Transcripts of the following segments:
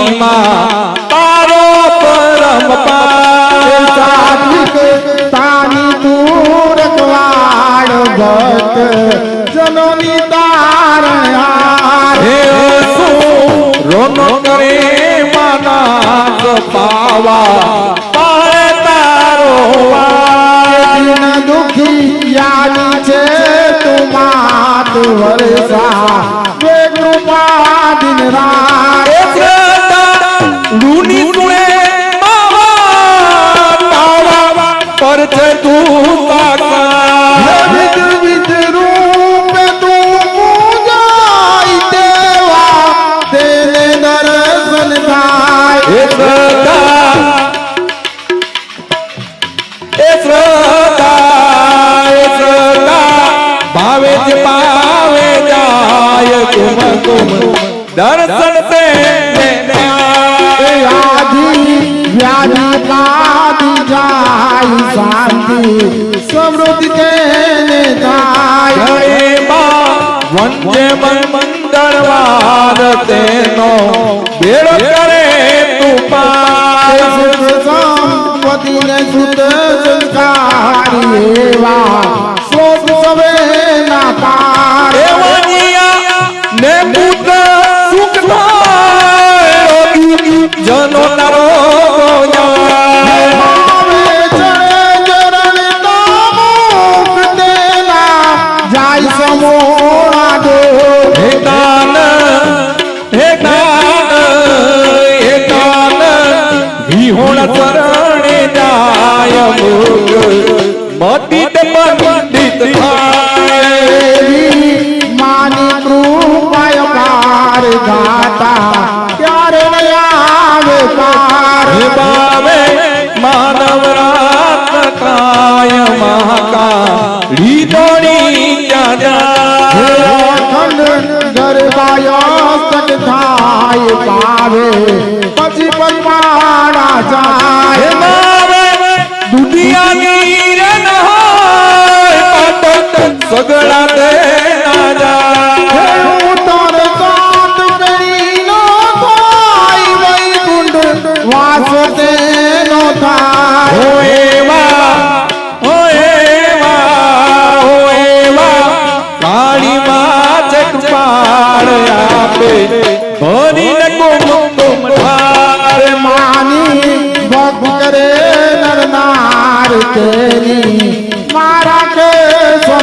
મહિમા તારો પરમ તાની દૂર રખવાડ ભક્ત જનોની તારણ હાર. હે શું રોનો કરે માના પાવા પારે. તારો દિન દુખી યાદી છે તું માત વરસા. કૃપા દિન રાત રૂની સુણે તારા પર છે તું તાકા વિધ વિધ રૂપ તું પૂજાય દેવા તેને દર્શન થાય. એ એ શ્રદ્ધા ભાવે જ પાવે જાય તુમ તુમ. દર્શન સમૃદ્ધિ તેને થાય. વંજે મંદરવાદ તેનો બેડો કરે તું પાર સંપતિને સુત સંસ્કાર એવા મતિત પંડિત થાય માની કૃપાય પાર ગાતા ત્યારે આવે પાર બાવે માનવ પછી પરમાણા બાવે સગડા દે ના હે જાય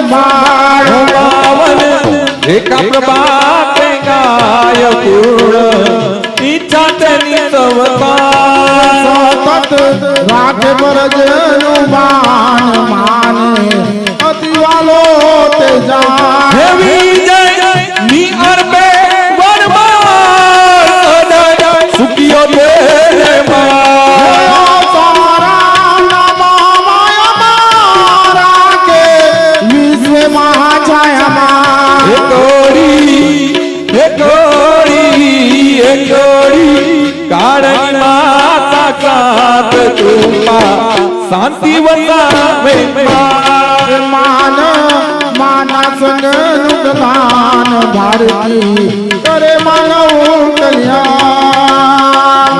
माळ मावन एका प्रभाते गाय पूर्ण तिच्या त्यांनी શાંતિ વસાવે માન માનસ નુકસાન ભારતી. કરે માનવ કલ્યાણ.